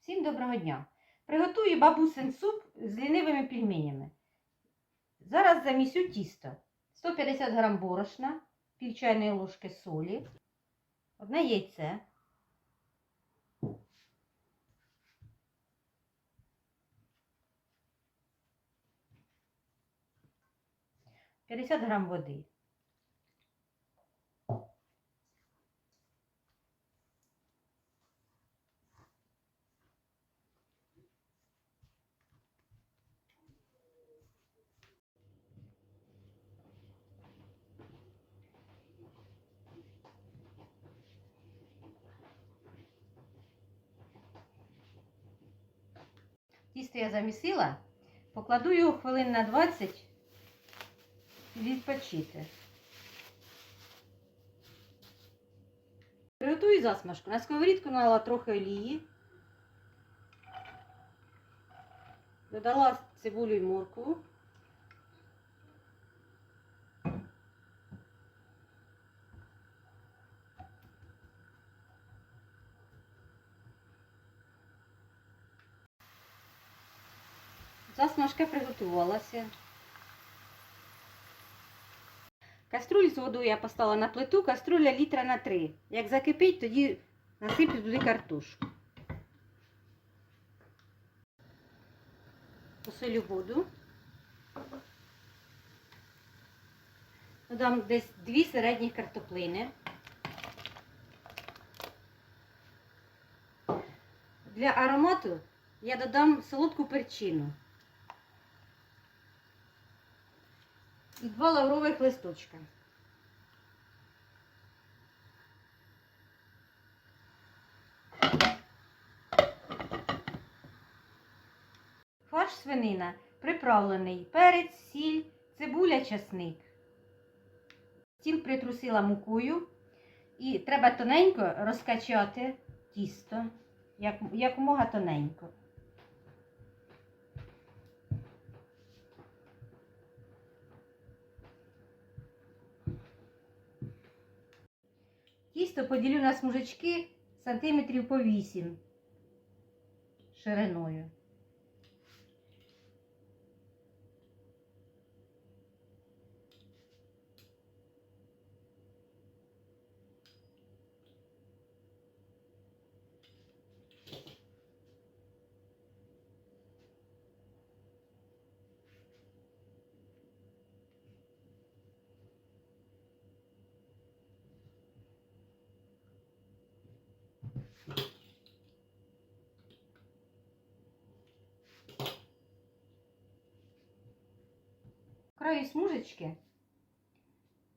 Всім доброго дня! Приготую бабусин суп з лінивими пельменями. Зараз замісю тісто. 150 г борошна, пів чайної ложки солі, одне яйце, П'ятдесят грам води. Тісто я замісила, покладу його хвилин на 20 відпочити. Приготую засмажку. На сковорідку налила трохи олії. Додала цибулю і моркву. Засмажка приготувалася. Каструль з водою я поставила на плиту, каструля літра на 3. Як закипить, тоді насиплю туди картошку. Посолю воду. Додам десь дві середні картоплини. Для аромату я додам солодку перчину. Два лаврових листочка. Фарш свинина приправлений, перець, сіль, цибуля, часник. Стіл притрусила мукою і треба тоненько розкачати тісто, як, якомога тоненько. Тісто поділю на смужечки сантиметрів по 8 шириною. Краю смужечки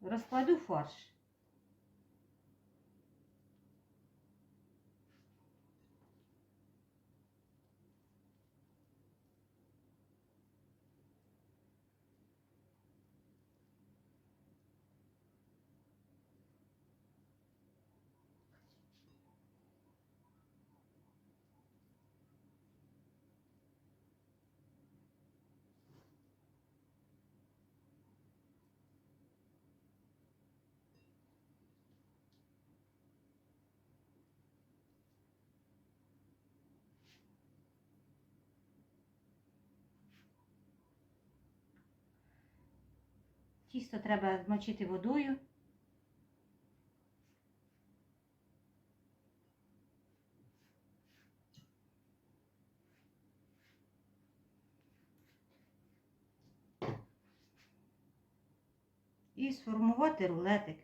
розкладу фарш. Тісто треба змочити водою. І сформувати рулетик.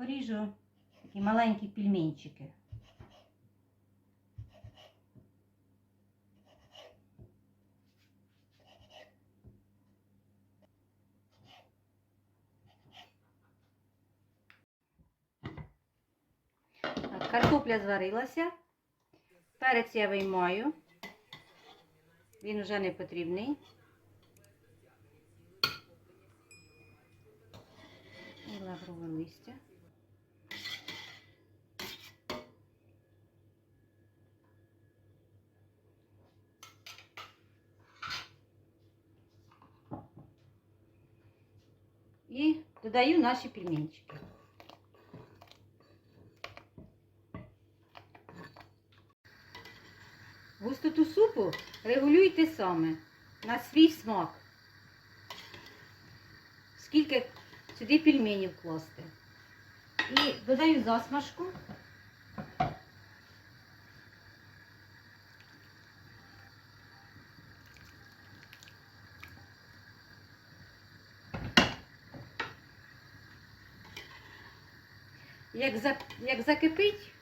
поріжу такі маленькі пельменчики. Картопля зварилася. Перець я виймаю. Він вже не потрібний. І лаврове листя. І додаю наші пельменчики. Густоту супу регулюйте саме на свій смак. Скільки сюди пельменів класти. І додаю засмажку. Як, за, як закипить,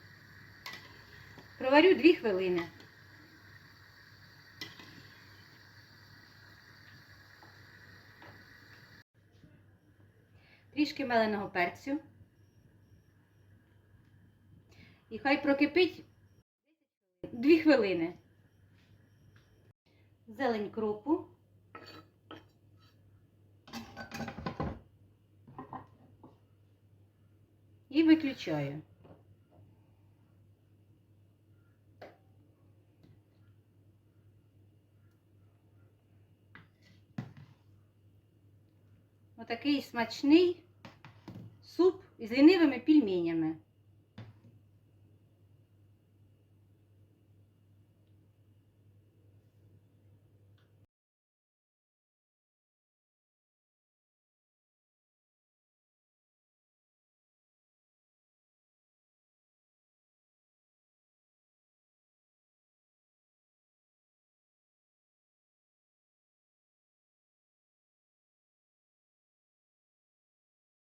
проварю 2 хвилини. Трішки меленого перцю. І хай прокипить 2 хвилини. Зелень кропу. І виключаю. Отакий смачний суп з лінивими пельменями.